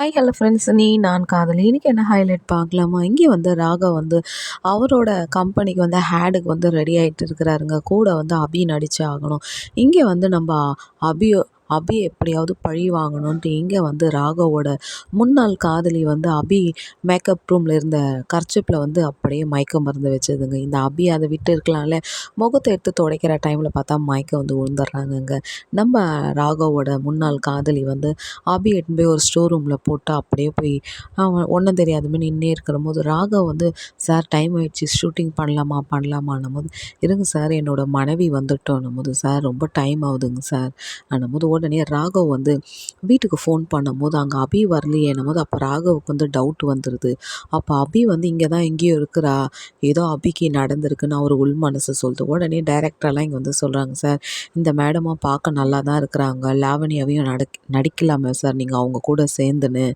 Hi hello friends நீ நான் காதலி. இன்றைக்கி என்ன ஹைலைட் பார்க்கலாமா? இங்கே வந்து ராகா வந்து அவரோட கம்பெனிக்கு வந்து ஹேடுக்கு வந்து ரெடி ஆகிட்டு இருக்கிறாருங்க. கூட வந்து அபி நடிச்சே ஆகணும். இங்கே வந்து நம்ம அபியோ அபி எப்படியாவது பழி வாங்கணுன்ட்டு இங்கே வந்து ராகவோட முன்னாள் காதலி வந்து அபி மேக்கப் ரூமில் இருந்த கர்ச்சிப்பில் வந்து அப்படியே மயக்க மருந்து வச்சதுங்க. இந்த அபி அதை விட்டு இருக்கலாம்ல. முகத்தை எடுத்து துடைக்கிற டைமில் பார்த்தா மயக்கம் வந்து விழுந்துடுறாங்கங்க நம்ம ராகவோட முன்னாள் காதலி வந்து அபி எடுத்துன்னு போய் ஒரு ஸ்டோர் ரூமில் போட்டு அப்படியே போய் அவன் ஒன்றும் தெரியாதுமே மாதிரி நின்றே இருக்கிற போது ராகவ் வந்து சார் டைம் ஆயிடுச்சு. ஷூட்டிங் பண்ணலாமா? பண்ணலாமான்னும் போது இருங்க சார் என்னோட மனைவி வந்துட்டோன்னும் போது சார் ரொம்ப டைம் ஆகுதுங்க சார். அன்னும் போது உடனே ராகவ் வந்து வீட்டுக்கு ஃபோன் பண்ணும்போது அங்கே அபி வரலையேனும் போது அப்போ ராகவுக்கு வந்து டவுட் வந்துடுது அப்போ அபி வந்து இங்கே தான் எங்கேயோ இருக்கிறா. ஏதோ அபிக்கு நடந்திருக்குன்னு அவர் உள் மனசு சொல்லுது உடனே டைரக்டரெலாம் இங்கே வந்து சொல்கிறாங்க சார் இந்த மேடமும் பார்க்க நல்லா தான் இருக்கிறாங்க. லாவணியாவையும் நடக் நடிக்கலாமே சார். நீங்கள் அவங்க கூட சேர்ந்துன்னு.